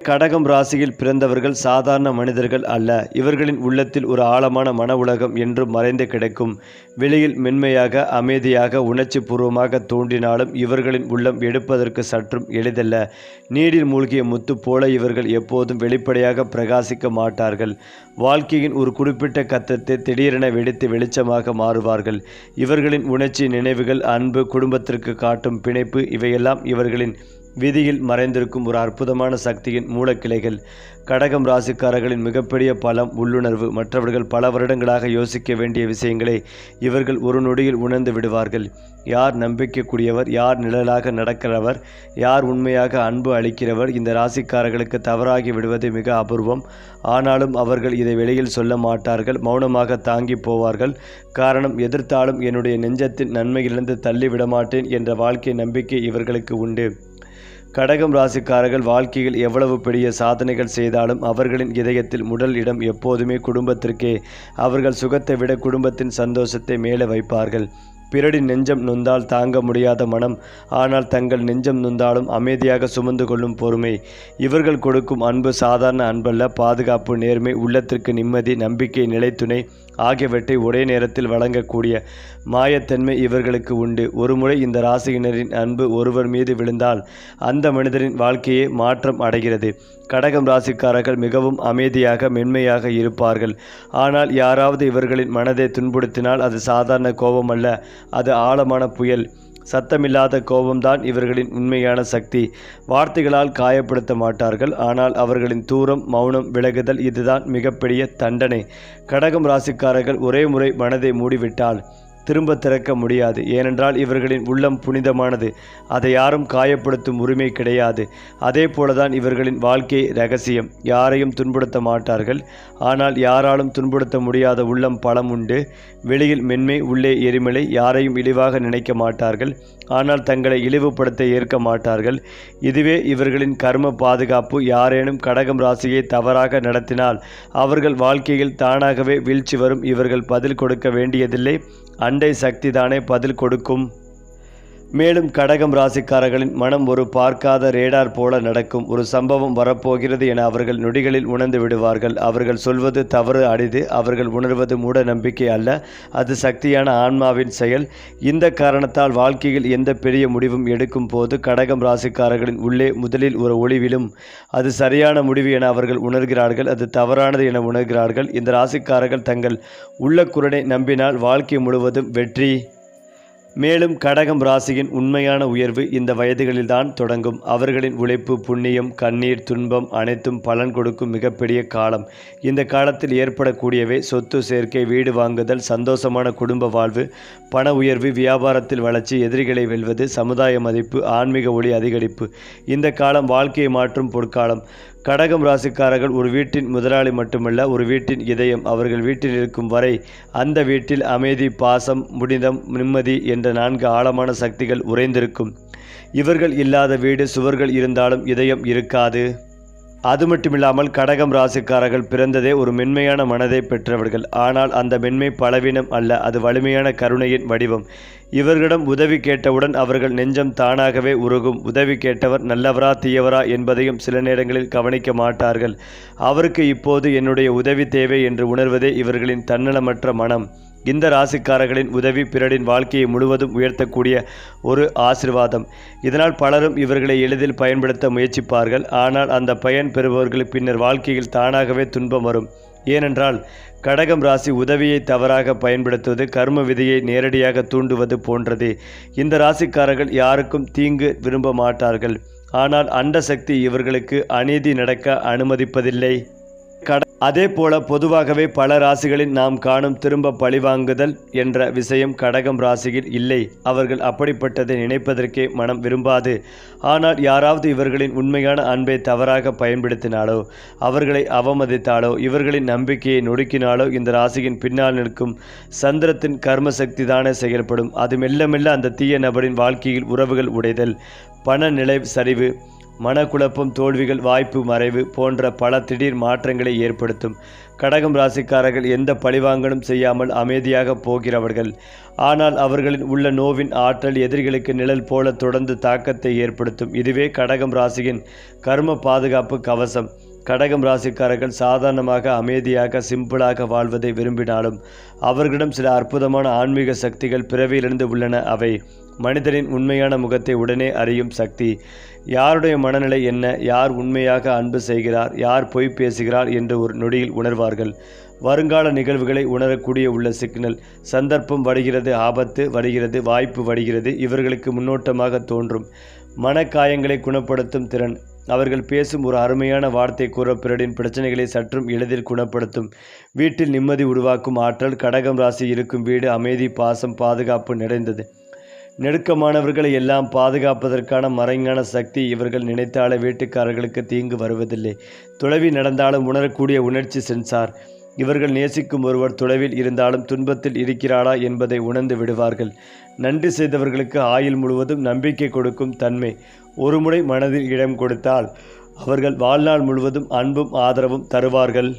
கடகம் ராசியில் பிறந்தவர்கள் சாதாரண மனிதர்கள் அல்ல. இவர்களின் உள்ளத்தில் ஒரு ஆழமான மன உலகம் என்றும் மறைந்து கிடைக்கும். வெளியில் மென்மையாக அமைதியாக உணர்ச்சி பூர்வமாக தோன்றினாலும் இவர்களின் உள்ளம் எடுப்பதற்கு சற்றும் எளிதல்ல. நீரில் மூழ்கிய முத்து போல இவர்கள் எப்போதும் வெளிப்படையாக பிரகாசிக்க மாட்டார்கள். வாழ்க்கையின் ஒரு குறிப்பிட்ட கத்தத்தை திடீரென வெடித்து வெளிச்சமாக மாறுவார்கள். இவர்களின் உணர்ச்சி நினைவுகள் அன்பு குடும்பத்திற்கு காட்டும் பிணைப்பு இவையெல்லாம் இவர்களின் விதியில் மறைந்திருக்கும் ஒரு அற்புதமான சக்தியின் மூலக்கிளைகள் கடகம் ராசிக்காரர்களின் மிகப்பெரிய பலம் உள்ளுணர்வு மற்றவர்கள் பல வருடங்களாக யோசிக்க வேண்டிய விஷயங்களை இவர்கள் ஒரு நொடியில் உணர்ந்து விடுவார்கள். யார் நம்பிக்கைக்குரியவர் யார் நிழலாக நடக்கிறவர் யார் உண்மையாக அன்பு அளிக்கிறவர் இந்த ராசிக்காரர்களுக்கு தவறாகி விடுவது மிக அபூர்வம். ஆனாலும் அவர்கள் இதை வெளியில் சொல்ல மாட்டார்கள் மௌனமாக தாங்கி போவார்கள். காரணம் எதிர்த்தாலும் என்னுடைய நெஞ்சத்தின் நன்மையிலிருந்து தள்ளிவிடமாட்டேன் என்ற வாழ்க்கை நம்பிக்கை இவர்களுக்கு உண்டு. கடகம் ராசிக்காரர்கள் வாழ்க்கையில் எவ்வளவு பெரிய சாதனைகள் செய்தாலும் அவர்களின் இதயத்தில் முதல் இடம் எப்போதுமே குடும்பத்திற்கே. அவர்கள் சுகத்தை விட குடும்பத்தின் சந்தோஷத்தை மேலே வைப்பார்கள். பிறடி நெஞ்சம் நொந்தால் தாங்க முடியாத மனம். ஆனால் தங்கள் நெஞ்சம் நொந்தாலும் அமைதியாக சுமந்து கொள்ளும் பொறுமை. இவர்கள் கொடுக்கும் அன்பு சாதாரண அன்பல்ல. பாதுகாப்பு நேர்மை உள்ளத்திற்கு நிம்மதி நம்பிக்கை நிலைத்துணை ஆகியவற்றை ஒரே நேரத்தில் வழங்கக்கூடிய மாயத்தன்மை இவர்களுக்கு உண்டு. ஒருமுறை இந்த ராசியினரின் அன்பு ஒருவர் மீது விழுந்தால் அந்த மனிதரின் வாழ்க்கையே மாற்றம் அடைகிறது. கடகம் ராசிக்காரர்கள் மிகவும் அமைதியாக மென்மையாக இருப்பார்கள். ஆனால் யாராவது இவர்களின் மனதை துன்புறுத்தினால் அது சாதாரண கோபம் அல்ல அது ஆழமான புயல். சத்தமில்லாத கோபம்தான் இவர்களின் உண்மையான சக்தி. வார்த்தைகளால் காயப்படுத்த மாட்டார்கள். ஆனால் அவர்களின் தூரம் மௌனம் விலகுதல் இதுதான் மிகப்பெரிய தண்டனை. கடகம் ராசிக்காரர்கள் ஒரே முறை மனதை மூடிவிட்டால் திரும்ப திறக்க முடியாது. ஏனென்றால் இவர்களின் உள்ளம் புனிதமானது. அதை யாரும் காயப்படுத்தும் உரிமை கிடையாது. அதே போலதான் இவர்களின் வாழ்க்கை ரகசியம். யாரையும் துன்புறுத்த மாட்டார்கள். ஆனால் யாராலும் துன்புறுத்த முடியாத உள்ளம் பலம் உண்டு. வெளியில் மென்மை உள்ளே எரிமலை யாரையும் இழிவாக நினைக்க மாட்டார்கள். ஆனால் தங்களை இழிவுபடுத்த ஏற்க மாட்டார்கள். இதுவே இவர்களின் கர்ம பாதுகாப்பு. யாரேனும் கடகம் ராசியை தவறாக நடத்தினால் அவர்கள் வாழ்க்கையில் தானாகவே வீழ்ச்சி வரும். இவர்கள் பதில் கொடுக்க வேண்டியதில்லை. அண்டை சக்தி தானே பதில் கொடுக்கும்? மேலும் கடகம் ராசிக்காரர்களின் மனம் ஒரு பார்க்காத ரேடார் போல நடக்கும். ஒரு சம்பவம் வரப்போகிறது என அவர்கள் நொடிகளில் உணர்ந்து விடுவார்கள். அவர்கள் சொல்வது தவறு அடிது அவர்கள் உணர்வது மூட நம்பிக்கை அல்ல. அது சக்தியான ஆன்மாவின் செயல். இந்த காரணத்தால் வாழ்க்கையில் எந்த பெரிய முடிவும் எடுக்கும் போது கடகம் ராசிக்காரர்களின் உள்ளே முதலில் ஒரு ஒளிவிலும் அது சரியான முடிவு என அவர்கள் உணர்கிறார்கள். அது தவறானது என உணர்கிறார்கள். இந்த ராசிக்காரர்கள் தங்கள் உள்ள குரனை நம்பினால் வாழ்க்கை முழுவதும் வெற்றி மேலும் கடகம் ராசியின் உண்மையான உயர்வு இந்த வயதுகளில்தான் தொடங்கும். அவர்களின் உழைப்பு புண்ணியம் கண்ணீர் துன்பம் அனைத்தும் பலன் கொடுக்கும் மிகப்பெரிய காலம். இந்த காலத்தில் ஏற்படக்கூடியவை சொத்து சேர்க்கை வீடு வாங்குதல் சந்தோஷமான குடும்ப வாழ்வு பண உயர்வு வியாபாரத்தில் வளர்ச்சி எதிரிகளை வெல்வது சமுதாய மதிப்பு ஆன்மீக ஒளி அதிகரிப்பு. இந்த காலம் வாழ்க்கையை மாற்றும் பொற்காலம். கடகம் ராசிக்காரர்கள் ஒரு வீட்டின் முதலாளி மட்டுமல்ல ஒரு வீட்டின் இதயம். அவர்கள் வீட்டில் இருக்கும் வரை அந்த வீட்டில் அமைதி பாசம் முடிதம் நிம்மதி என்ற நான்கு ஆழமான சக்திகள் உறைந்திருக்கும். இவர்கள் இல்லாத வீடு சுவர்கள் இருந்தாலும் இதயம் இருக்காது. அது மட்டுமில்லாமல் கடகம் ராசிக்காரர்கள் பிறந்ததே ஒரு மென்மையான மனதை பெற்றவர்கள். ஆனால் அந்த மென்மை பலவீனம் அல்ல அது வலிமையான கருணையின் வடிவம். இவர்களிடம் உதவி கேட்டவுடன் அவர்கள் நெஞ்சம் தானாகவே உருகும். உதவி கேட்டவர் நல்லவரா தீயவரா என்பதையும் சில நேரங்களில் கவனிக்க மாட்டார்கள். அவருக்கு இப்போது என்னுடைய உதவி தேவை என்று உணர்வதே இவர்களின் தன்னலமற்ற மனம். இந்த ராசிக்காரர்களின் உதவி பிறரின் வாழ்க்கையை முழுவதும் உயர்த்தக்கூடிய ஒரு ஆசிர்வாதம். இதனால் பலரும் இவர்களை எளிதில் பயன்படுத்த முயற்சிப்பார்கள். ஆனால் அந்த பயன் பெறுபவர்கள் பின்னர் வாழ்க்கையில் தானாகவே துன்பம் வரும். ஏனென்றால் கடகம் ராசி உதவியை தவறாக பயன்படுத்துவது கர்ம விதியை நேரடியாக தூண்டுவது போன்றது. இந்த ராசிக்காரர்கள் யாருக்கும் தீங்கு விரும்ப மாட்டார்கள். ஆனால் அண்ட சக்தி இவர்களுக்கு அநீதி நடக்க அனுமதிப்பதில்லை. கட அதே போல பொதுவாகவே பல ராசிகளில் நாம் காணும் திரும்ப பழிவாங்குதல் என்ற விஷயம் கடகம் ராசியில் இல்லை. அவர்கள் அப்படிப்பட்டதை நினைப்பதற்கே மனம் விரும்பாது. ஆனால் யாராவது இவர்களின் உண்மையான அன்பை தவறாக பயன்படுத்தினாலோ அவர்களை அவமதித்தாலோ இவர்களின் நம்பிக்கையை நொடுக்கினாலோ இந்த ராசியின் பின்னால் நிற்கும் சந்திரத்தின் கர்ம சக்தி தானே செயல்படும். அது மெல்ல மெல்ல அந்த தீய நபரின் வாழ்க்கையில் உறவுகள் உடைதல் பண நிலை சரிவு மனக்குழப்பம் தோல்விகள் வாய்ப்பு மறைவு போன்ற பல திடீர் மாற்றங்களை ஏற்படுத்தும். கடகம் ராசிக்காரர்கள் எந்த பழிவாங்கலும் செய்யாமல் அமைதியாக போகிறவர்கள். ஆனால் அவர்களின் உள்ள நோவின் ஆற்றல் எதிரிகளுக்கு நிழல் போல தொடர்ந்து தாக்கத்தை ஏற்படுத்தும். இதுவே கடகம் ராசியின் கர்ம பாதுகாப்பு கவசம். கடகம் ராசிக்காரர்கள் சாதாரணமாக அமைதியாக சிம்பிளாக வாழ்வதை விரும்பினாலும் அவர்களிடம் சில அற்புதமான ஆன்மீக சக்திகள் பிறவியிலிருந்து உள்ளன. அவை மனிதனின் உண்மையான முகத்தை உடனே அறியும் சக்தி. யாருடைய மனநிலை என்ன? யார் உண்மையாக அன்பு செய்கிறார்? யார் பொய் பேசுகிறார்? என்று ஒரு நொடியில் உணர்வார்கள். வருங்கால நிகழ்வுகளை உணரக்கூடிய உள்ள சிக்னல். சந்தர்ப்பம் வருகிறது ஆபத்து வருகிறது வாய்ப்பு வருகிறது. இவர்களுக்கு முன்னோட்டமாக தோன்றும். மனக்காயங்களை குணப்படுத்தும் திறன். அவர்கள் பேசும் ஒரு அருமையான வார்த்தை கூற பிறரின் பிரச்சனைகளை சற்றும் எளிதில் குணப்படுத்தும். வீட்டில் நிம்மதி உருவாக்கும் ஆற்றல். கடகம் ராசி இருக்கும் வீடு அமைதி பாசம் பாதுகாப்பு நிறைந்தது. நெருக்கமானவர்களை எல்லாம் பாதுகாப்பதற்கான மறைஞான சக்தி இவர்கள் நினைத்தாலே வீட்டுக்காரர்களுக்கு தீங்கு வருவதில்லை. துளவி நடந்தாலும் உணரக்கூடிய உணர்ச்சி சென்சார். இவர்கள் நேசிக்கும் ஒருவர் தொலைவில் இருந்தாலும் துன்பத்தில் இருக்கிறாளா என்பதை உணர்ந்து விடுவார்கள். நன்றி செய்தவர்களுக்கு ஆயுள் முழுவதும் நம்பிக்கை கொடுக்கும் தன்மை. ஒருமுறை மனதில் இடம் கொடுத்தால் அவர்கள் வாழ்நாள் முழுவதும் அன்பும் ஆதரவும் தருவார்கள்.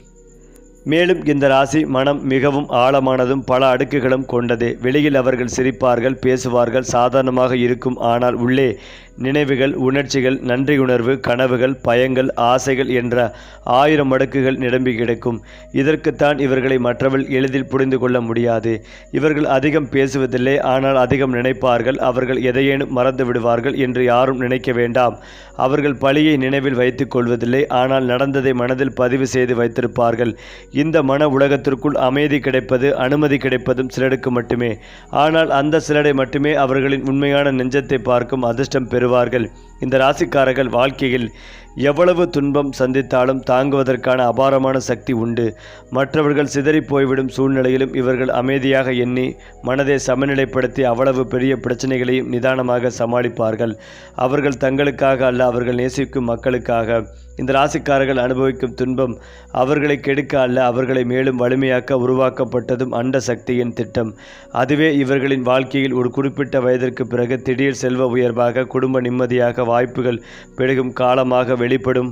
மேலும் இந்த ராசி மனம் மிகவும் ஆழமானதும் பல அடுக்குகளும் கொண்டது. வெளியில் அவர்கள் சிரிப்பார்கள் பேசுவார்கள் சாதாரணமாக இருக்கும். ஆனால் உள்ளே நினைவுகள் உணர்ச்சிகள் நன்றியுணர்வு கனவுகள் பயங்கள் ஆசைகள் என்ற ஆயிரம் அடுக்குகள் நிரம்பி கிடக்கும். இதற்குத்தான் இவர்களை மற்றவர்கள் எளிதில் புரிந்து கொள்ள முடியாது. இவர்கள் அதிகம் பேசுவதில்லை ஆனால் அதிகம் நினைப்பார்கள். அவர்கள் எதையேனும் மறந்து விடுவார்கள் என்று யாரும் நினைக்க வேண்டாம். அவர்கள் பழியை நினைவில் வைத்துக் கொள்வதில்லை ஆனால் நடந்ததை மனதில் பதிவு செய்து வைத்திருப்பார்கள். இந்த மன உலகத்திற்குள் அமைதி கிடைப்பது அனுமதி கிடைப்பதும் சிலருக்கு மட்டுமே. ஆனால் அந்த சிலரை மட்டுமே அவர்களின் உண்மையான நெஞ்சத்தை பார்க்கும் அதிர்ஷ்டம் பெறுவார்கள். இந்த ராசிக்காரர்கள் வாழ்க்கையில் எவ்வளவு துன்பம் சந்தித்தாலும் தாங்குவதற்கான அபாரமான சக்தி உண்டு. மற்றவர்கள் சிதறி போய்விடும் சூழ்நிலையிலும் இவர்கள் அமைதியாக எண்ணி மனதை சமநிலைப்படுத்தி அவ்வளவு பெரிய பிரச்சனைகளையும் நிதானமாக சமாளிப்பார்கள். அவர்கள் தங்களுக்காக அல்ல அவர்கள் நேசிக்கும் மக்களுக்காக. இந்த ராசிக்காரர்கள் அனுபவிக்கும் துன்பம் அவர்களை கெடுக்க அல்ல அவர்களை மேலும் வலிமையாக்க உருவாக்கப்பட்டதும் அண்ட சக்தியின் திட்டம். அதுவே இவர்களின் வாழ்க்கையில் ஒரு குறிப்பிட்ட வயதிற்கு பிறகு திடீர் செல்வ உயர்வாக குடும்ப நிம்மதியாக வாய்ப்புகள் பெருகும் காலமாக வெளிப்படும்.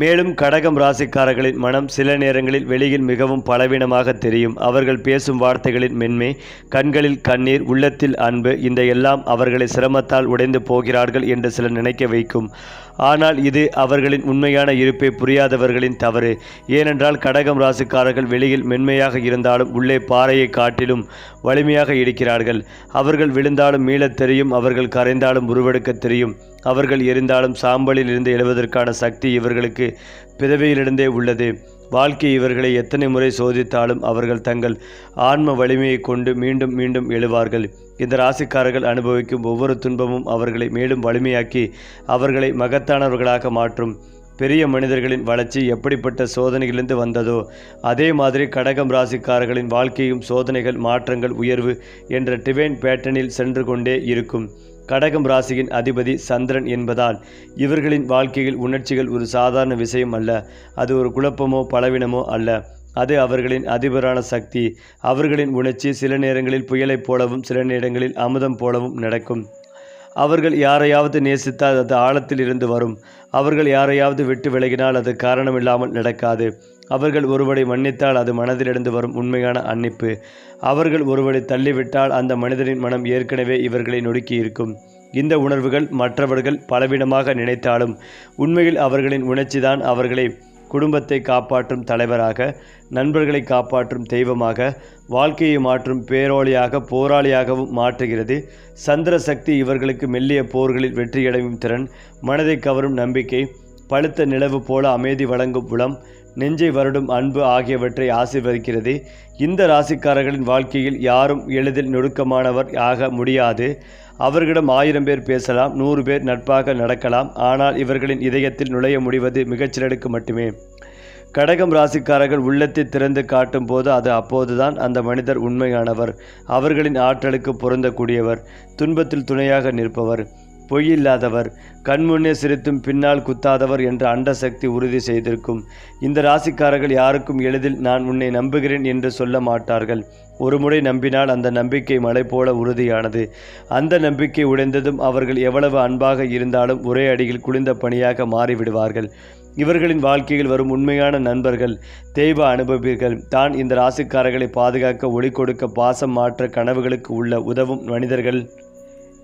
மேலும் கடகம் ராசிக்காரர்களின் மனம் சில நேரங்களில் வெளியில் மிகவும் பலவீனமாக தெரியும். அவர்கள் பேசும் வார்த்தைகளின் மென்மை கண்களில் கண்ணீர் உள்ளத்தில் அன்பு இந்த எல்லாம் அவர்களை சிரமத்தால் உடைந்து போகிறார்கள் என்று சிலர் நினைக்க வைக்கும். ஆனால் இது அவர்களின் உண்மையான இருப்பை புரியாதவர்களின் தவறு. ஏனென்றால் கடகம் ராசிக்காரர்கள் வெளியில் மென்மையாக இருந்தாலும் உள்ளே பாறையை காட்டிலும் வலிமையாக இருக்கிறார்கள். அவர்கள் விழுந்தாலும் மீளத் தெரியும் அவர்கள் கரைந்தாலும் உருவெடுக்க தெரியும். அவர்கள் எரிந்தாலும் சாம்பலில் இருந்து எழுவதற்கான சக்தி இவர்களுக்கு பிறவியிலிருந்தே உள்ளது. வாழ்க்கை இவர்களை எத்தனை முறை சோதித்தாலும் அவர்கள் தங்கள் ஆன்ம வலிமையை கொண்டு மீண்டும் மீண்டும் எழுவார்கள். இந்த ராசிக்காரர்கள் அனுபவிக்கும் ஒவ்வொரு துன்பமும் அவர்களை மேலும் வலிமையாக்கி அவர்களை மகத்தானவர்களாக மாற்றும். பெரிய மனிதர்களின் வளர்ச்சி எப்படிப்பட்ட சோதனைகளிலிருந்து வந்ததோ அதே மாதிரி கடகம் ராசிக்காரர்களின் வாழ்க்கையும் சோதனைகள் மாற்றங்கள் உயர்வு என்ற டிவைன் பேட்டர்னில் சென்று கொண்டே இருக்கும். கடகம் ராசியின் அதிபதி சந்திரன் என்பதால் இவர்களின் வாழ்க்கையில் உணர்ச்சிகள் ஒரு சாதாரண விஷயம் அல்ல. அது ஒரு குழப்பமோ பலவீனமோ அல்ல. அது அவர்களின் அதிபரான சக்தி. அவர்களின் உணர்ச்சி சில நேரங்களில் புயலைப் போலவும் சில நேரங்களில் அமுதம் போலவும் நடக்கும். அவர்கள் யாரையாவது நேசித்தால் அது ஆழத்தில் இருந்து வரும். அவர்கள் யாரையாவது விட்டு விலகினால் அது காரணமில்லாமல் நடக்காது. அவர்கள் ஒருவரை மன்னித்தால் அது மனதிலிருந்து வரும் உண்மையான அன்னிப்பு. அவர்கள் ஒருவரை தள்ளிவிட்டால் அந்த மனிதனின் மனம் ஏற்கனவே இவர்களை நொடுக்கி இருக்கும். இந்த உணர்வுகள் மற்றவர்கள் பலவிதமாக நினைத்தாலும் உண்மையில் அவர்களின் உணர்ச்சிதான் அவர்களை குடும்பத்தை காப்பாற்றும் தலைவராக நண்பர்களை காப்பாற்றும் தெய்வமாக வாழ்க்கையை மாற்றும் பேரோழியாக போராளியாகவும் மாற்றுகிறது. சந்திர சக்தி இவர்களுக்கு மெல்லிய போர்களில் வெற்றியடையும் திறன் மனதை கவரும் நம்பிக்கை பழுத்த நிலவு போல அமைதி வழங்கும் புலம் நெஞ்சை வருடும் அன்பு ஆகியவற்றை ஆசிர்வதிக்கிறது. இந்த ராசிக்காரர்களின் வாழ்க்கையில் யாரும் எளிதில் நொடுக்கமானவர் ஆக முடியாது. அவர்களிடம் ஆயிரம் பேர் பேசலாம் நூறு பேர் நட்பாக நடக்கலாம். ஆனால் இவர்களின் இதயத்தில் நுழைய முடிவது மிகச்சிலருக்கு மட்டுமே. கடகம் ராசிக்காரர்கள் உள்ளத்தை திறந்து காட்டும் போது அது அப்போதுதான் அந்த மனிதர் உண்மையானவர். அவர்களின் ஆற்றலுக்கு பொருந்தக்கூடியவர் துன்பத்தில் துணையாக நிற்பவர். பொய்யில்லாதவர் கண்முன்னே சிரித்தும் பின்னால் குத்தாதவர் என்ற அண்ட சக்தி உறுதி செய்திருக்கும். இந்த ராசிக்காரர்கள் யாருக்கும் எளிதில் நான் உன்னை நம்புகிறேன் என்று சொல்ல மாட்டார்கள். ஒருமுறை நம்பினால் அந்த நம்பிக்கை மலை போல உறுதியானது. அந்த நம்பிக்கை உடைந்ததும் அவர்கள் எவ்வளவு அன்பாக இருந்தாலும் ஒரே அடியில் குளிர்ந்த பணியாக மாறிவிடுவார்கள். இவர்களின் வாழ்க்கையில் வரும் உண்மையான நண்பர்கள் தெய்வ அனுபவீர்கள் தான் இந்த ராசிக்காரர்களை பாதுகாக்க ஒளி கொடுக்க பாசம் மாற்ற கனவுகளுக்கு உள்ள உதவும் மனிதர்கள்.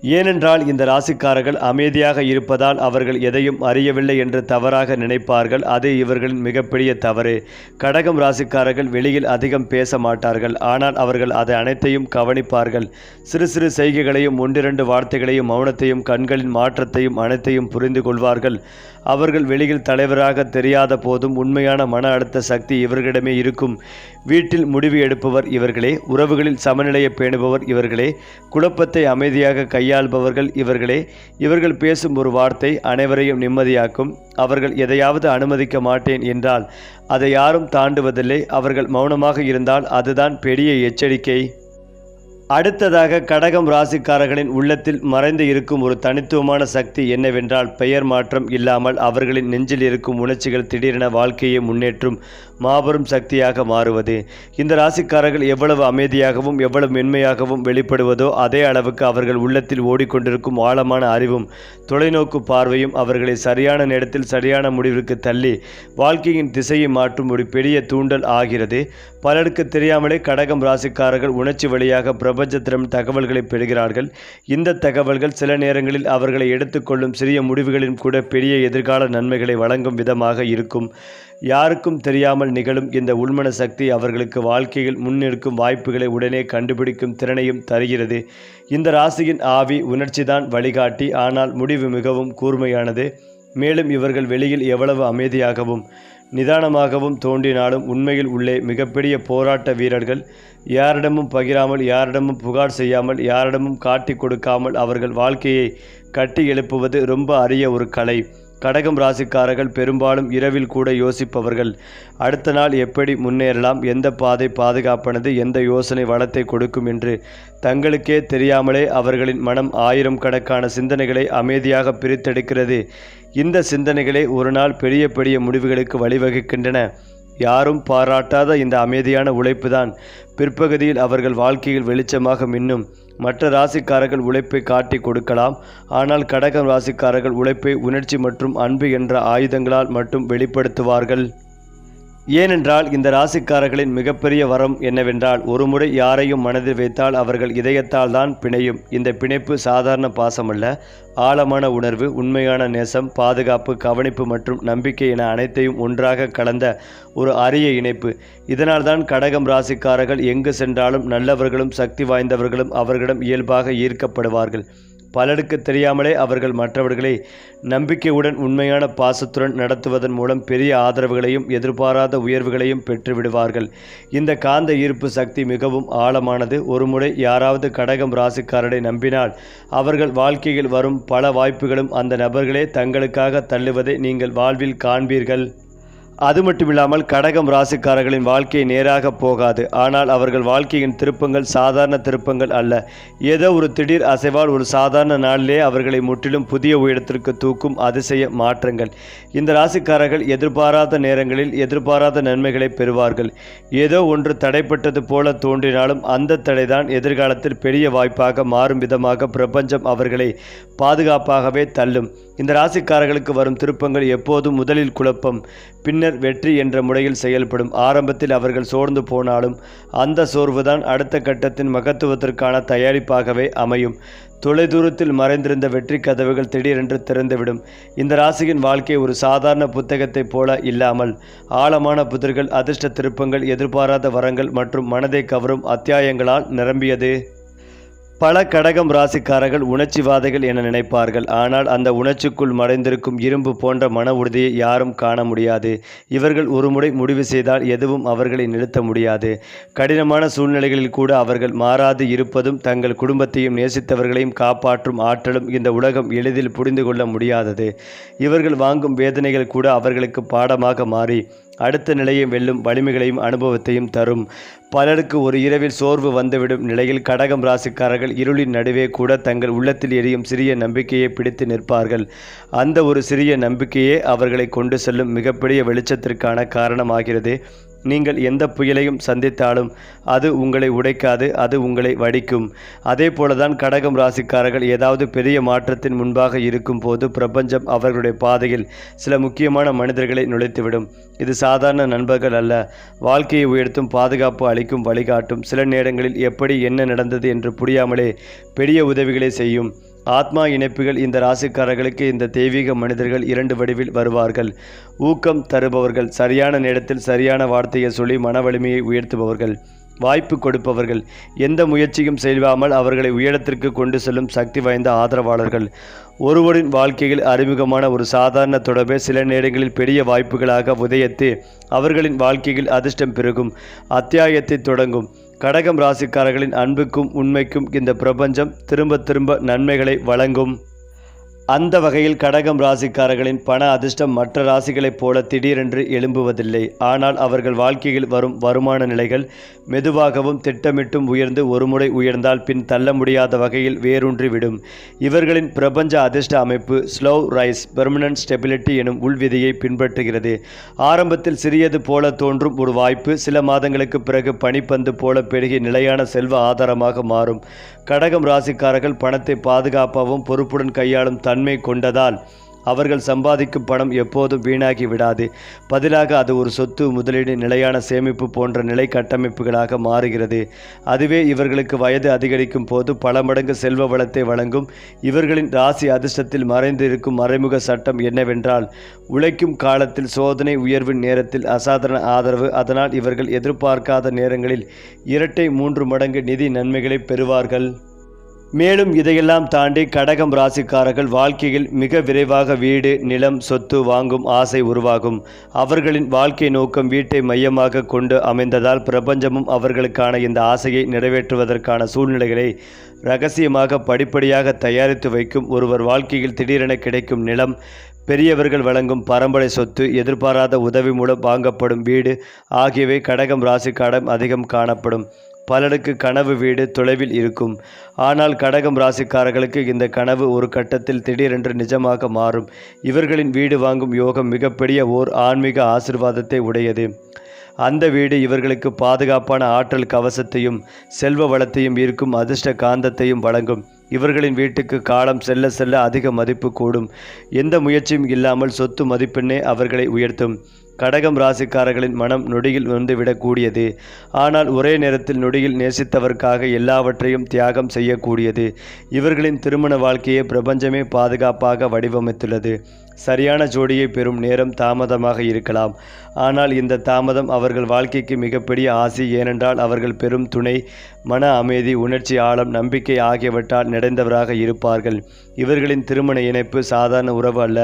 ஏனென்றால் இந்த ராசிக்காரர்கள் அமைதியாக இருப்பதால் அவர்கள் எதையும் அறியவில்லை என்று தவறாக நினைப்பார்கள். அது இவர்களின் மிகப்பெரிய தவறு. கடகம் ராசிக்காரர்கள் வெளியில் அதிகம் பேச மாட்டார்கள். ஆனால் அவர்கள் அதை அனைத்தையும் கவனிப்பார்கள். சிறு சிறு செய்கைகளையும் ஒன்றிரண்டு வார்த்தைகளையும் மௌனத்தையும் கண்களின் மாற்றத்தையும் அனைத்தையும் புரிந்து கொள்வார்கள். அவர்கள் வெளியில் தலைவராக தெரியாத போதும் உண்மையான மன அழுத்த சக்தி இவர்களிடமே இருக்கும். வீட்டில் முடிவு எடுப்பவர் இவர்களே உறவுகளில் சமநிலையை பேணுபவர் இவர்களே குழப்பத்தை அமைதியாக கையாள்பவர்கள் இவர்களே. இவர்கள் பேசும் ஒரு வார்த்தை அனைவரையும் நிம்மதியாக்கும். அவர்கள் எதையாவது அனுமதிக்க மாட்டேன் என்றால் அதை யாரும் தாண்டுவதில்லை. அவர்கள் மௌனமாக இருந்தால் அதுதான் பெரிய எச்சரிக்கை. அடுத்ததாக கடகம் ராசிக்காரர்களின் உள்ளத்தில் மறைந்து இருக்கும் ஒரு தனித்துவமான சக்தி என்னவென்றால் பெயர் மாற்றம் இல்லாமல் அவர்களின் நெஞ்சில் இருக்கும் உணர்ச்சிகள் திடீரென வாழ்க்கையை முன்னேற்றும் மாபெரும் சக்தியாக மாறுவது. இந்த ராசிக்காரர்கள் எவ்வளவு அமைதியாகவும் எவ்வளவு மென்மையாகவும் வெளிப்படுவதோ அதே அளவுக்கு அவர்கள் உள்ளத்தில் ஓடிக்கொண்டிருக்கும் ஆழமான அறிவும் தொலைநோக்கு பார்வையும் அவர்களை சரியான நேரத்தில் சரியான முடிவிற்கு தள்ளி வாழ்க்கையின் திசையை மாற்றும் ஒரு பெரிய தூண்டல் ஆகிறது. பலருக்கு தெரியாமலே கடகம் ராசிக்காரர்கள் உணர்ச்சி வழியாக பிரபஞ்சத்திடம் தகவல்களை பெறுகிறார்கள். இந்த தகவல்கள் சில நேரங்களில் அவர்களை எடுத்துக்கொள்ளும் சிறிய முடிவுகளின் கூட பெரிய எதிர்கால நன்மைகளை வழங்கும் விதமாக இருக்கும். யாருக்கும் தெரியாமல் நிகழும் இந்த உள்மன சக்தி அவர்களுக்கு வாழ்க்கையில் முன்னெடுக்கும் வாய்ப்புகளை உடனே கண்டுபிடிக்கும் திறனையும் தருகிறது. இந்த ராசியின் ஆவி உணர்ச்சிதான் வழிகாட்டி. ஆனால் முடிவு மிகவும் கூர்மையானது. மேலும் இவர்கள் வெளியில் எவ்வளவு அமைதியாகவும் நிதானமாகவும் தோன்றினாலும் உண்மையில் உள்ளே மிகப்பெரிய போராட்ட வீரர்கள். யாரிடமும் பகிராமல் யாரிடமும் புகார் செய்யாமல் யாரிடமும் காட்டி கொடுக்காமல் அவர்கள் வாழ்க்கையை கட்டி எழுப்புவது ரொம்ப அரிய ஒரு கலை. கடகம் ராசிக்காரர்கள் பெரும்பாலும் இரவில் கூட யோசிப்பவர்கள். அடுத்த நாள் எப்படி முன்னேறலாம்? எந்த பாதை பாதுகாப்பானது? எந்த யோசனை வளத்தை கொடுக்கும் என்று தங்களுக்கே தெரியாமலே அவர்களின் மனம் ஆயிரம் கணக்கான சிந்தனைகளை அமைதியாக பிரித்தெடுக்கிறது. இந்த சிந்தனைகளே ஒரு நாள் பெரிய பெரிய முடிவுகளுக்கு வழிவகுக்கின்றன. யாரும் பாராட்டாத இந்த அமைதியான உழைப்புதான். பிற்பகுதியில் அவர்கள் வாழ்க்கையில் வெளிச்சமாக மின்னும். மற்ற ராசிக்காரர்கள் உழைப்பை காட்டி கொடுக்கலாம். ஆனால் கடகம் ராசிக்காரர்கள் உழைப்பை உணர்ச்சி மற்றும் அன்பு என்ற ஆயுதங்களால் மட்டும் வெளிப்படுத்துவார்கள். ஏனென்றால் இந்த ராசிக்காரர்களின் மிகப்பெரிய வரம் என்னவென்றால் ஒருமுறை யாரையும் மனதில் வைத்தால் அவர்கள் இதயத்தால் தான் பிணையும். இந்த பிணைப்பு சாதாரண பாசமல்ல. ஆழமான உணர்வு உண்மையான நேசம் பாதுகாப்பு கவனிப்பு மற்றும் நம்பிக்கை என அனைத்தையும் ஒன்றாக கலந்த ஒரு அரிய இணைப்பு. இதனால்தான் கடகம் ராசிக்காரர்கள் எங்கு சென்றாலும் நல்லவர்களும் சக்தி வாய்ந்தவர்களும் அவர்களிடம் இயல்பாக ஈர்க்கப்படுவார்கள். பலருக்கு தெரியாமலே அவர்கள் மற்றவர்களை நம்பிக்கையுடன் உண்மையான பாசத்துடன் நடத்துவதன் மூலம் பெரிய ஆதரவுகளையும் எதிர்பாராத உயர்வுகளையும் பெற்றுவிடுவார்கள். இந்த காந்த ஈர்ப்பு சக்தி மிகவும் ஆழமானது. ஒருமுறை யாராவது கடகம் ராசிக்காரரை நம்பினால் அவர்கள் வாழ்க்கையில் வரும் பல வாய்ப்புகளும் அந்த நபர்களே தங்களுக்காக தள்ளுவதை நீங்கள் வாழ்வில் காண்பீர்கள். அது மட்டும் இல்லாமல் கடகம் ராசிக்காரர்களின் வாழ்க்கை நேராக போகாது. ஆனால் அவர்கள் வாழ்க்கையின் திருப்பங்கள் சாதாரண திருப்பங்கள் அல்ல. ஏதோ ஒரு திடீர் அசைவால் ஒரு சாதாரண நாளிலே அவர்களை முற்றிலும் புதிய உயரத்திற்கு தூக்கும் அதிசய மாற்றங்கள். இந்த ராசிக்காரர்கள் எதிர்பாராத நேரங்களில் எதிர்பாராத நன்மைகளை பெறுவார்கள். ஏதோ ஒன்று தடைப்பட்டது போல தோன்றினாலும் அந்த தடைதான் எதிர்காலத்தில் பெரிய வாய்ப்பாக மாறும் விதமாக பிரபஞ்சம் அவர்களை பாதுகாப்பாகவே தள்ளும். இந்த ராசிக்காரர்களுக்கு வரும் திருப்பங்கள் எப்போதும் முதலில் குழப்பம் பின்னர் வெற்றி என்ற முறையில் செயல்படும். ஆரம்பத்தில் அவர்கள் சோர்ந்து போனாலும் அந்த சோர்வுதான் அடுத்த கட்டத்தின் மகத்துவத்திற்கான தயாரிப்பாகவே அமையும். தொலைதூரத்தில் மறைந்திருந்த வெற்றி கதவுகள் திடீரென்று திறந்துவிடும். இந்த ராசியின் வாழ்க்கை ஒரு சாதாரண புத்தகத்தைப் போல இல்லாமல் ஆழமான புதிர்கள் அதிர்ஷ்ட திருப்பங்கள் எதிர்பாராத வரங்கள் மற்றும் மனதை கவரும் அத்தியாயங்களால் நிரம்பியது. பல கடகம் ராசிக்காரர்கள் உணர்ச்சிவாதிகள் என நினைப்பார்கள். ஆனால் அந்த உணர்ச்சிக்குள் மறைந்திருக்கும் இரும்பு போன்ற மன உறுதியை யாரும் காண முடியாது. இவர்கள் ஒருமுறை முடிவு செய்தால் எதுவும் அவர்களை நிறுத்த முடியாது. கடினமான சூழ்நிலைகளில் கூட அவர்கள் மாறாது இருப்பதும் தங்கள் குடும்பத்தையும் நேசித்தவர்களையும் காப்பாற்றும் ஆற்றலும் இந்த உலகம் எளிதில் புரிந்து கொள்ள முடியாதது. இவர்கள் வாங்கும் வேதனைகள் கூட அவர்களுக்கு பாடமாக மாறி அடுத்த நிலையை வெல்லும் வலிமைகளையும் அனுபவத்தையும் தரும். பலருக்கு ஒரு இரவில் சோர்வு வந்துவிடும் நிலையில் கடகம் ராசிக்காரர்கள் இருளின் நடுவே கூட தங்கள் உள்ளத்தில் எரியும் சிறிய நம்பிக்கையை பிடித்து நிற்பார்கள். அந்த ஒரு சிறிய நம்பிக்கையே அவர்களை கொண்டு செல்லும் மிகப்பெரிய வெளிச்சத்திற்கான காரணமாகிறது. நீங்கள் எந்த புயலையும் சந்தித்தாலும் அது உங்களை உடைக்காது அது உங்களை வடிக்கும். அதே போலதான் கடகம் ராசிக்காரர்கள் ஏதாவது பெரிய மாற்றத்தின் முன்பாக இருக்கும் போது பிரபஞ்சம் அவர்களுடைய பாதையில் சில முக்கியமான மனிதர்களை நுழைத்துவிடும். இது சாதாரண நண்பர்கள் அல்ல. வாழ்க்கையை உயர்த்தும் பாதுகாப்பு அளிக்கும் வழிகாட்டும். சில நேரங்களில் எப்படி என்ன நடந்தது என்று புரியாமலே பெரிய உதவிகளை செய்யும். ஆத்மா இணைப்புகள் இந்த ராசிக்காரர்களுக்கு இந்த தெய்வீக மனிதர்கள் இரண்டு வடிவில் வருவார்கள். ஊக்கம் தருபவர்கள் சரியான நேரத்தில் சரியான வார்த்தையை சொல்லி மன வலிமையை உயர்த்துபவர்கள் வாய்ப்பு கொடுப்பவர்கள். எந்த முயற்சியும் செய்யாமல் அவர்களை உயரத்திற்கு கொண்டு செல்லும் சக்தி வாய்ந்த ஆதரவாளர்கள். ஒருவரின் வாழ்க்கையில் அறிமுகமான ஒரு சாதாரண தொடர்பே சில நேரங்களில் பெரிய வாய்ப்புகளாக உதயத்து அவர்களின் வாழ்க்கையில் அதிர்ஷ்டம் பெருகும் அத்தியாயத்தை தொடங்கும். கடகம் ராசிக்காரர்களின் அன்புக்கும் உண்மைக்கும் இந்த பிரபஞ்சம் திரும்ப திரும்ப நன்மைகளை வழங்கும். அந்த வகையில் கடகம் ராசிக்காரர்களின் பண அதிர்ஷ்டம் மற்ற ராசிகளைப் போல திடீரென்று எழும்புவதில்லை. ஆனால் அவர்கள் வாழ்க்கையில் வரும் வருமான நிலைகள் மெதுவாகவும் திட்டமிட்டும் உயர்ந்து ஒருமுறை உயர்ந்தால் பின் தள்ள முடியாத வகையில் வேரூன்றிவிடும் இவர்களின் பிரபஞ்ச அதிர்ஷ்ட அமைப்பு ஸ்லோ ரைஸ் பெர்மனன்ட் ஸ்டெபிலிட்டி எனும் உள்விதியை பின்பற்றுகிறது. ஆரம்பத்தில் சிறியது போல தோன்றும் ஒரு வாய்ப்பு சில மாதங்களுக்கு பிறகு பனிப்பந்து போல பெருகி நிலையான செல்வ ஆதாரமாக மாறும். கடகம் ராசிக்காரர்கள் பணத்தை பாதுகாப்பாகவும் பொறுப்புடன் கையாளும் தன்மை கொண்டதால் அவர்கள் சம்பாதிக்கும் பணம் எப்போதும் வீணாகி விடாது. பதிலாக அது ஒரு சொத்து முதலீடு நிலையான சேமிப்பு போன்ற நிலை கட்டமைப்புகளாக மாறுகிறது. அதுவே இவர்களுக்கு வயது அதிகரிக்கும் போது பல மடங்கு செல்வ வளத்தை வழங்கும். இவர்களின் ராசி அதிர்ஷ்டத்தில் மறைந்து இருக்கும் மறைமுக சட்டம் என்னவென்றால் உழைக்கும் காலத்தில் சோதனை உயர்வின் நேரத்தில் அசாதாரண ஆதரவு. அதனால் இவர்கள் எதிர்பார்க்காத நேரங்களில் இரட்டை மூன்று மடங்கு நிதி நன்மைகளை பெறுவார்கள். மேலும் இதையெல்லாம் தாண்டி கடகம் ராசிக்காரர்கள் வாழ்க்கையில் மிக விரைவாக வீடு நிலம் சொத்து வாங்கும் ஆசை உருவாகும். அவர்களின் வாழ்க்கை நோக்கம் வீட்டை மையமாக கொண்டு அமைந்ததால் பிரபஞ்சமும் அவர்களுக்கான இந்த ஆசையை நிறைவேற்றுவதற்கான சூழ்நிலைகளை ரகசியமாக படிப்படியாக தயாரித்து வைக்கும் ஒருவர் வாழ்க்கையில் திடீரென கிடைக்கும் நிலம் பெரியவர்கள் வழங்கும் பரம்பரை சொத்து எதிர்பாராத உதவி மூலம் வாங்கப்படும் வீடு ஆகியவை கடகம் ராசிக்காரம் அதிகம் காணப்படும். பலருக்கு கனவு வீடு தொலைவில் இருக்கும். ஆனால் கடகம் ராசிக்காரர்களுக்கு இந்த கனவு ஒரு கட்டத்தில் திடீரென்று நிஜமாக மாறும். இவர்களின் வீடு வாங்கும் யோகம் மிகப்பெரிய ஓர் ஆன்மீக ஆசிர்வாதத்தை உடையது. அந்த வீடு இவர்களுக்கு பாதுகாப்பான ஆற்றல் கவசத்தையும் செல்வ வளத்தையும் ஈர்க்கும் அதிர்ஷ்ட காந்தத்தையும் வழங்கும். இவர்களின் வீட்டுக்கு காலம் செல்ல செல்ல அதிக மதிப்பு கூடும். எந்த முயற்சியும் இல்லாமல் சொத்து மதிப்பெண்ணே அவர்களை உயர்த்தும். கடகம் ராசிக்காரர்களின் மனம் நொடியில் வந்துவிடக்கூடியது. ஆனால் ஒரே நேரத்தில் நொடியில் நேசித்தவர்க்காக எல்லாவற்றையும் தியாகம் செய்யக்கூடியது. இவர்களின் திருமண வாழ்க்கையை பிரபஞ்சமே பாதுகாப்பாக வடிவமைத்துள்ளது. சரியான ஜோடியை பெறும் நேரம் தாமதமாக இருக்கலாம். ஆனால் இந்த தாமதம் அவர்கள் வாழ்க்கைக்கு மிகப்பெரிய ஆசி ஏனென்றால் அவர்கள் பெறும் துணை மன அமைதி உணர்ச்சி ஆழம் நம்பிக்கை ஆகியவற்றால் நிறைந்தவராக இருப்பார்கள். இவர்களின் திருமண இணைப்பு சாதாரண உறவு அல்ல.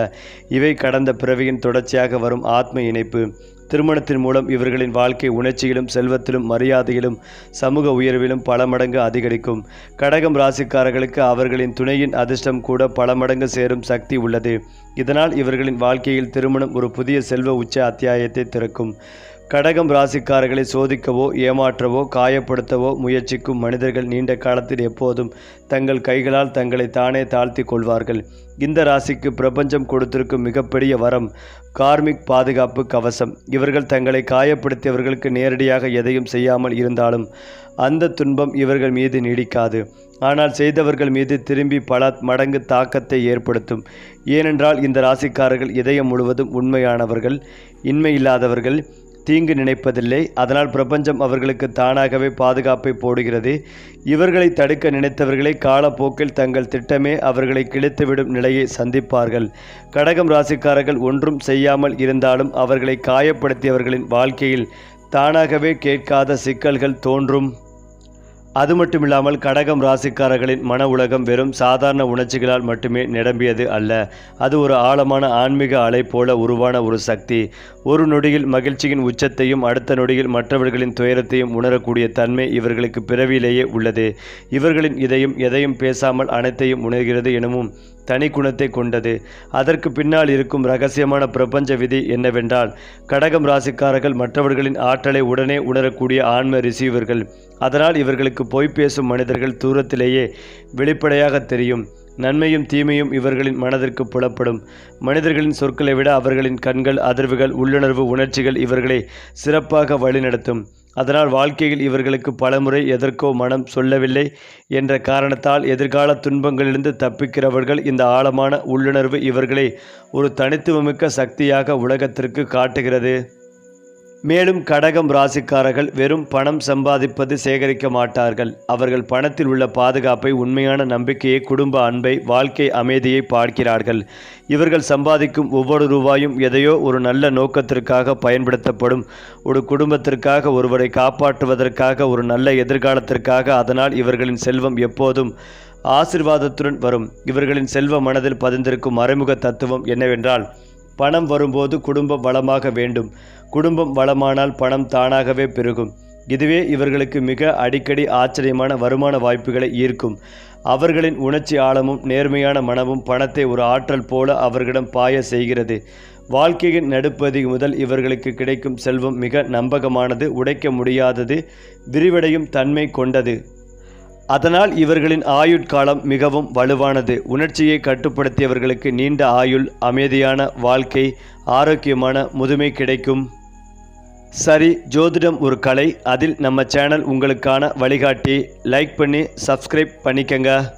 இவை கடந்த பிறவியின் தொடர்ச்சியாக வரும் ஆத்ம இணைப்பு. திருமணத்தின் மூலம் இவர்களின் வாழ்க்கை உணர்ச்சியிலும் செல்வத்திலும் மரியாதையிலும் சமூக உயர்விலும் பல மடங்கு அதிகரிக்கும். கடகம் ராசிக்காரர்களுக்கு அவர்களின் துணையின் அதிர்ஷ்டம் கூட பல மடங்கு சேரும் சக்தி உள்ளது. இதனால் இவர்களின் வாழ்க்கையில் திருமணம் ஒரு புதிய செல்வ உச்ச அத்தியாயத்தை திறக்கும். கடகம் ராசிக்காரர்களை சோதிக்கவோ ஏமாற்றவோ காயப்படுத்தவோ முயற்சிக்கும் மனிதர்கள் நீண்ட காலத்தில் எப்போதும் தங்கள் கைகளால் தங்களை தானே தாழ்த்தி கொள்வார்கள். இந்த ராசிக்கு பிரபஞ்சம் கொடுத்திருக்கும் மிகப்பெரிய வரம் கார்மிக் பாதுகாப்பு கவசம். இவர்கள் தங்களை காயப்படுத்தியவர்களுக்கு நேரடியாக எதையும் செய்யாமல் இருந்தாலும் அந்த துன்பம் இவர்கள் மீது நீடிக்காது. ஆனால் செய்தவர்கள் மீது திரும்பி பல மடங்கு தாக்கத்தை ஏற்படுத்தும். ஏனென்றால் இந்த ராசிக்காரர்கள் இதயம் முழுவதும் உண்மையானவர்கள் இன்மையில்லாதவர்கள் தீங்கு நினைப்பதில்லை. அதனால் பிரபஞ்சம் அவர்களுக்கு தானாகவே பாதுகாப்பை போடுகிறது. இவர்களை தடுக்க நினைத்தவர்களை காலப்போக்கில் தங்கள் திட்டமே அவர்களை கிழித்துவிடும் நிலையை சந்திப்பார்கள். கடகம் ராசிக்காரர்கள் ஒன்றும் செய்யாமல் இருந்தாலும் அவர்களை காயப்படுத்தியவர்களின் வாழ்க்கையில் தானாகவே கேட்காத சிக்கல்கள் தோன்றும். அது மட்டும் இல்லாமல் கடகம் ராசிக்காரர்களின் மன உலகம் வெறும் சாதாரண உணர்ச்சிகளால் மட்டுமே நிரம்பியது அல்ல. அது ஒரு ஆழமான ஆன்மீக அலை போல உருவான ஒரு சக்தி. ஒரு நொடியில் மகிழ்ச்சியின் உச்சத்தையும் அடுத்த நொடியில் மற்றவர்களின் துயரத்தையும் உணரக்கூடிய தன்மை இவர்களுக்கு பிறவியிலேயே உள்ளது. இவர்களின் இதயம் எதையும் பேசாமல் அனைத்தையும் உணர்கிறது எனவும் தனி குணத்தை கொண்டது. அதற்கு பின்னால் இருக்கும் ரகசியமான பிரபஞ்ச விதி என்னவென்றால் கடகம் ராசிக்காரர்கள் மற்றவர்களின் ஆற்றலை உடனே உணரக்கூடிய ஆன்ம ரிசீவர்கள். அதனால் இவர்களுக்கு பொய் பேசும் மனிதர்கள் தூரத்திலேயே வெளிப்படையாக தெரியும். நன்மையும் தீமையும் இவர்களின் மனதிற்கு புலப்படும். மனிதர்களின் சொற்களை விட அவர்களின் கண்கள் அதிர்வுகள் உள்ளுணர்வு உணர்ச்சிகள் இவர்களை சிறப்பாக வழிநடத்தும். அதனால் வாழ்க்கையில் இவர்களுக்கு பலமுறை எதற்கோ மனம் சொல்லவில்லை என்ற காரணத்தால் எதிர்கால துன்பங்களிலிருந்து தப்பிக்கிறவர்கள் இந்த ஆழமான உள்ளுணர்வு இவர்களை ஒரு தனித்துவமிக்க சக்தியாக உலகத்திற்கு காட்டுகிறது. மேலும் கடகம் ராசிக்காரர்கள் வெறும் பணம் சம்பாதிப்பது சேகரிக்க மாட்டார்கள். அவர்கள் பணத்தில் உள்ள பாதுகாப்பை உண்மையான நம்பிக்கையை குடும்ப அன்பை வாழ்க்கை அமைதியை பார்க்கிறார்கள். இவர்கள் சம்பாதிக்கும் ஒவ்வொரு ரூபாயும் எதையோ ஒரு நல்ல நோக்கத்திற்காக பயன்படுத்தப்படும். ஒரு குடும்பத்திற்காக ஒருவரை காப்பாற்றுவதற்காக ஒரு நல்ல எதிர்காலத்திற்காக அதனால் இவர்களின் செல்வம் எப்போதும் ஆசிர்வாதத்துடன் வரும். இவர்களின் செல்வ மனதில் பதிந்திருக்கும் மறைமுக தத்துவம் என்னவென்றால் பணம் வரும்போது குடும்பம் வளமாக வேண்டும். குடும்பம் வளமானால் பணம் தானாகவே பெருகும். இதுவே இவர்களுக்கு மிக அடிக்கடி ஆச்சரியமான வருமான வாய்ப்புகளை ஈர்க்கும். அவர்களின் உணர்ச்சி ஆழமும் நேர்மையான மனமும் பணத்தை ஒரு ஆற்றல் போல அவர்களிடம் பாய செய்கிறது. வாழ்க்கையின் நடுப்பதி முதல் இவர்களுக்கு கிடைக்கும் செல்வம் மிக நம்பகமானது உடைக்க முடியாதது விரிவடையும் தன்மை கொண்டது. அதனால் இவர்களின் ஆயுட்காலம் மிகவும் வலுவானது. உணர்ச்சியை கட்டுப்படுத்தியவர்களுக்கு நீண்ட ஆயுள் அமைதியான வாழ்க்கை ஆரோக்கியமான முதுமை கிடைக்கும். சரி ஜோதிடம் ஒரு கலை. அதில் நம்ம சேனல் உங்களுக்கான வழிகாட்டி. லைக் பண்ணி சப்ஸ்கிரைப் பண்ணிக்கங்க.